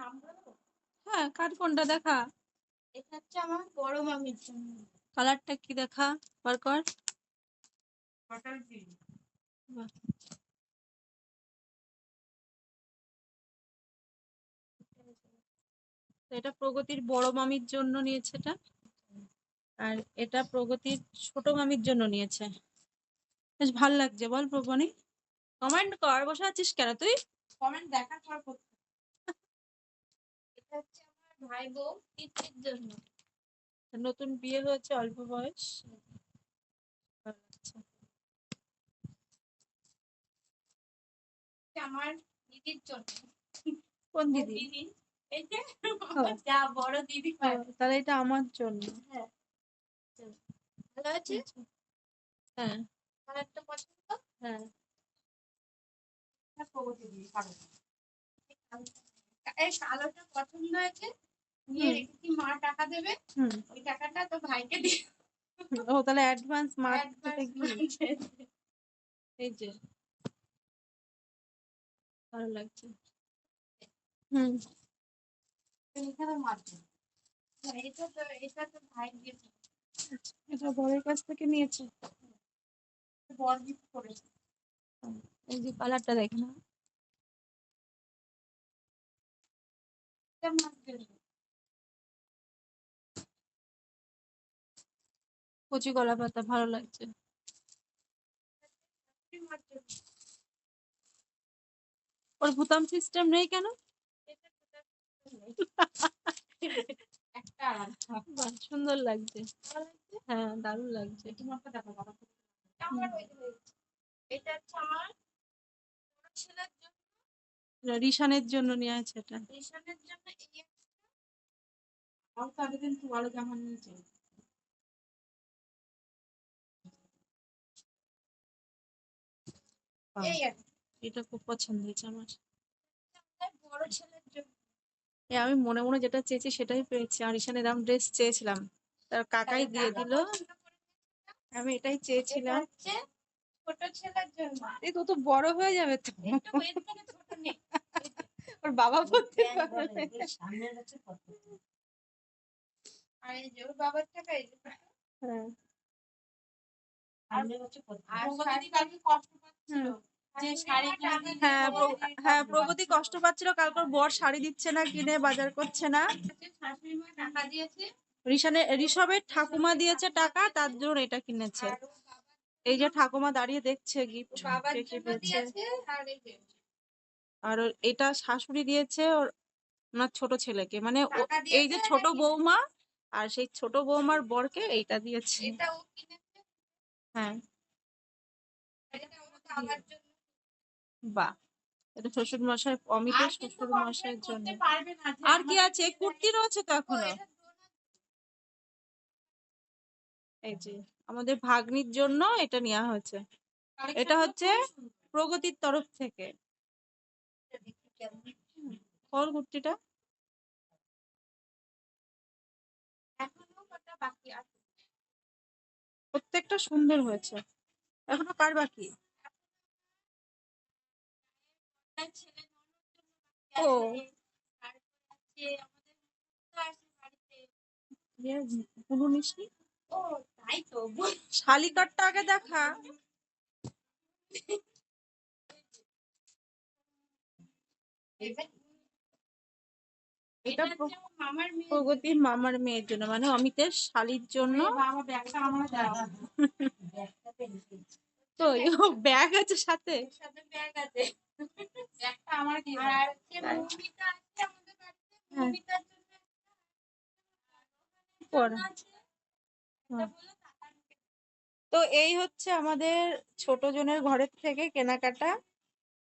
নাম বলব হ্যাঁ কার কোনটা দেখা? এটা হচ্ছে আমার বড় মামির জন্য। কালারটা কি দেখা? বার কর। গ্রিন এটা প্রগতির বড় মামির জন্য নিয়েছে এটা। আর এটা প্রগতির ছোট মামির জন্য নিয়েছে। বেশ ভালো লাগছে। বল প্রবণী। কমেন্ট কর। বসে আছিস কেন তুই? কমেন্ট দেখার পর হচ্ছে আমার ভাই বউ জন্য। নতুন বিয়ে হয়েছে অল্প বয়স। এটা আমার দিদির জন্য। কোন দিদি? এই যে যা বড় দিদি তাহলে এটা আমার জন্য। হ্যাঁ। ভালো আছে? হ্যাঁ। কালারটা পছন্দ? হ্যাঁ। প্রগতি দিদি কালো পছন্দ হয়েছে নিয়ে রেখেছি মা টাকা দেবে? ওই টাকাটা তো ভাইকে দিয়ে ও তাহলে অ্যাডভান্স মার্ক advance থেকে কি দিয়েছে। এই যে। ভালো লাগছে। হুম। এখানে মারছে না, এটা তো এটা তো ভাই দিয়েছে। এটা বরের কাছ থেকে নিয়েছে। বর গিফট করেছে। এই যে কালারটা দেখ না কচি কলা পাতা, ভালো লাগছে। ওর বুতাম সিস্টেম নেই কেন? সুন্দর লাগছে। হ্যাঁ দারুণ লাগছে। এটা আমার ছেলের জন্য রিশানের জন্য নিয়ে আছে এটা। রেশনের জন্য এই ভালো জামা নিয়েছে। এটা খুব পছন্দ হয়েছে আমার। বড় ছেলের জন্য। আমি মনে মনে যেটা চেয়েছি সেটাই পেয়েছি। আর ঈশানের এরকম ড্রেস চেয়েছিলাম। তার কাকাই দিয়ে দিল। আমি এটাই চেয়েছিলাম। ছোট ছেলের জন্য। এই তো বড় হয়ে যাবে তো একটু এর থেকে ছোট নেই ওর বাবা পড়তে পারবে। আর এই যে ওর বাবার টাকা এই হ্যাঁ। আর শাড়ি কালকে কষ্ট পাচ্ছিল। যে শাড়ি কিনে হ্যাঁ হ্যাঁ প্রগতি কষ্ট পাচ্ছিল কালকে বর শাড়ি দিচ্ছে না কিনে বাজার করছে না। ঋষভের ঠাকুমা দিয়েছে টাকা তার জন্য এটা কিনেছে। এই যে ঠাকুমা দাঁড়িয়ে দেখছে গিফট জন্য দিয়েছে আর এটা শাশুড়ি দিয়েছে ওর ওনার ছোট ছেলেকে। মানে এই যে ছোট বৌমা আর সেই ছোট বৌমার বরকে এইটা দিয়েছে। হ্যাঁ। বাহ! এটা শ্বশুর মশাই অমিতের শ্বশুর মশাইয়ের জন্য। আর কি আছে? কুর্তি রয়েছে তো এখনও? এই যে আমাদের ভাগ্নির জন্য এটা নেওয়া হয়েছে। এটা হচ্ছে প্রগতির তরফ থেকে। কল কুর্তিটা প্রত্যেকটা সুন্দর হয়েছে। এখনও কার বাকি? ও। পুরো নিসনি ও তাই তো। শালিকারটা আগে দেখা। এটা প্রগতির মামার মেয়ের জন্য মানে অমিতের শালির জন্য। তো ব্যাগ আছে সাথে? ব্যাগ আছে। আমার হ্যাঁ। হ্যাঁ। নিতে তো এই হচ্ছে আমাদের ছোট জনের ঘরের থেকে কেনাকাটা।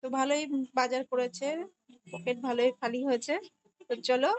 তো ভালোই বাজার করেছে। পকেট ভালোই খালি হয়েছে। তো চলো